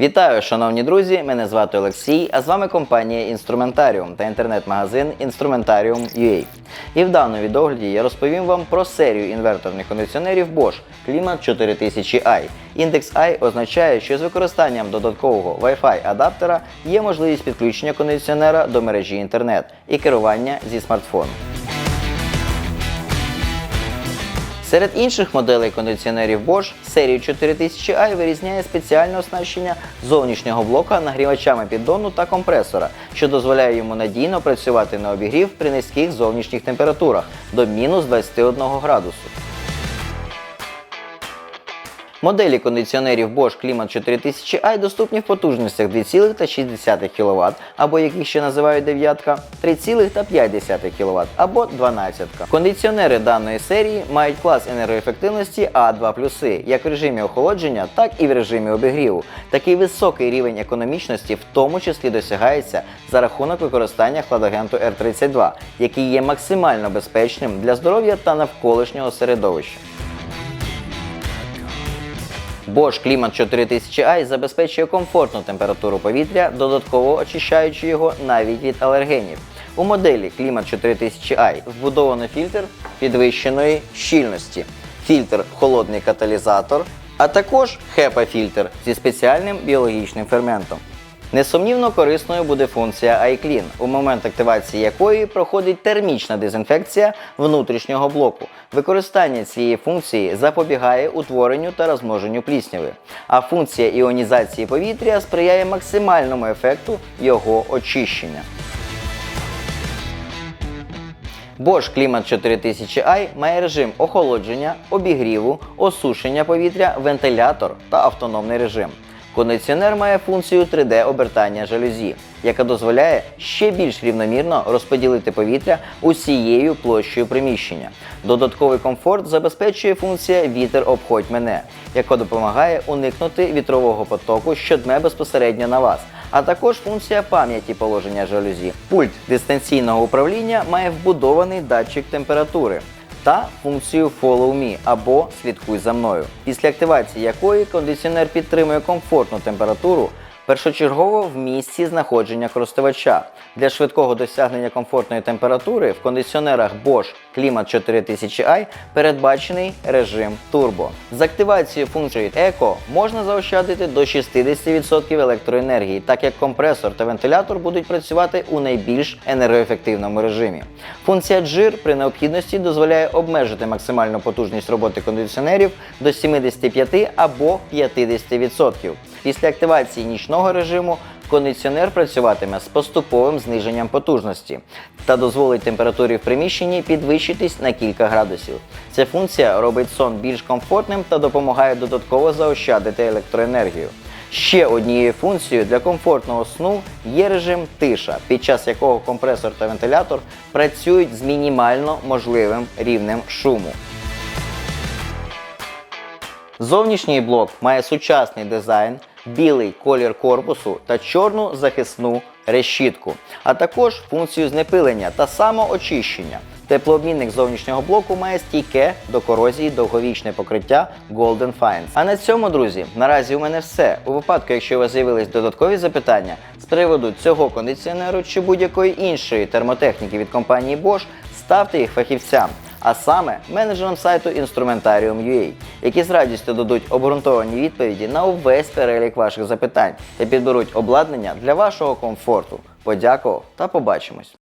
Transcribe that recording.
Вітаю, шановні друзі! Мене звати Олексій, а з вами компанія Інструментаріум та інтернет-магазин Instrumentarium.ua. І в даному відогляді я розповім вам про серію інверторних кондиціонерів Bosch Climat 4000i. Індекс I означає, що з використанням додаткового Wi-Fi адаптера є можливість підключення кондиціонера до мережі інтернет і керування зі смартфону. Серед інших моделей кондиціонерів Bosch серію 4000i вирізняє спеціальне оснащення зовнішнього блока нагрівачами піддону та компресора, що дозволяє йому надійно працювати на обігрів при низьких зовнішніх температурах до мінус 21 градусу. Моделі кондиціонерів Bosch Climat 4000i доступні в потужностях 2,6 кВт, або яких ще називають дев'ятка, 3,5 кВт або 12. Кондиціонери даної серії мають клас енергоефективності А2+, як в режимі охолодження, так і в режимі обігріву. Такий високий рівень економічності в тому числі досягається за рахунок використання хладагенту R32, який є максимально безпечним для здоров'я та навколишнього середовища. Bosch Climat 4000i забезпечує комфортну температуру повітря, додатково очищаючи його навіть від алергенів. У моделі Climat 4000i вбудовано фільтр підвищеної щільності, фільтр холодний каталізатор, а також HEPA-фільтр зі спеціальним біологічним ферментом. Несумнівно корисною буде функція iClean, у момент активації якої проходить термічна дезінфекція внутрішнього блоку. Використання цієї функції запобігає утворенню та розмноженню плісняви, а функція іонізації повітря сприяє максимальному ефекту його очищення. Bosch Climat 4000i має режим охолодження, обігріву, осушення повітря, вентилятор та автономний режим. Кондиціонер має функцію 3D обертання жалюзі, яка дозволяє ще більш рівномірно розподілити повітря усією площею приміщення. Додатковий комфорт забезпечує функція Вітер обходь мене, яка допомагає уникнути вітрового потоку, що дме безпосередньо на вас. А також функція пам'яті положення жалюзі. Пульт дистанційного управління має вбудований датчик температури та функцію Follow Me або Слідкуй за мною, після активації якої кондиціонер підтримує комфортну температуру першочергово в місці знаходження користувача. Для швидкого досягнення комфортної температури в кондиціонерах Bosch Climat 4000i передбачений режим Turbo. З активацією функції Eco можна заощадити до 60% електроенергії, так як компресор та вентилятор будуть працювати у найбільш енергоефективному режимі. Функція Джир при необхідності дозволяє обмежити максимальну потужність роботи кондиціонерів до 75 або 50%. Після активації нічного режиму кондиціонер працюватиме з поступовим зниженням потужності та дозволить температурі в приміщенні підвищитись на кілька градусів. Ця функція робить сон більш комфортним та допомагає додатково заощадити електроенергію. Ще однією функцією для комфортного сну є режим тиша, під час якого компресор та вентилятор працюють з мінімально можливим рівнем шуму. Зовнішній блок має сучасний дизайн, білий колір корпусу та чорну захисну решітку, а також функцію знепилення та самоочищення. Теплообмінник зовнішнього блоку має стійке до корозії довговічне покриття Golden Fines. А на цьому, друзі, наразі у мене все. У випадку, якщо у вас з'явились додаткові запитання з приводу цього кондиціонеру чи будь-якої іншої термотехніки від компанії Bosch, ставте їх фахівцям а саме менеджерам сайту Instrumentarium.ua, які з радістю дадуть обґрунтовані відповіді на увесь перелік ваших запитань та підберуть обладнання для вашого комфорту. Подякував та побачимось!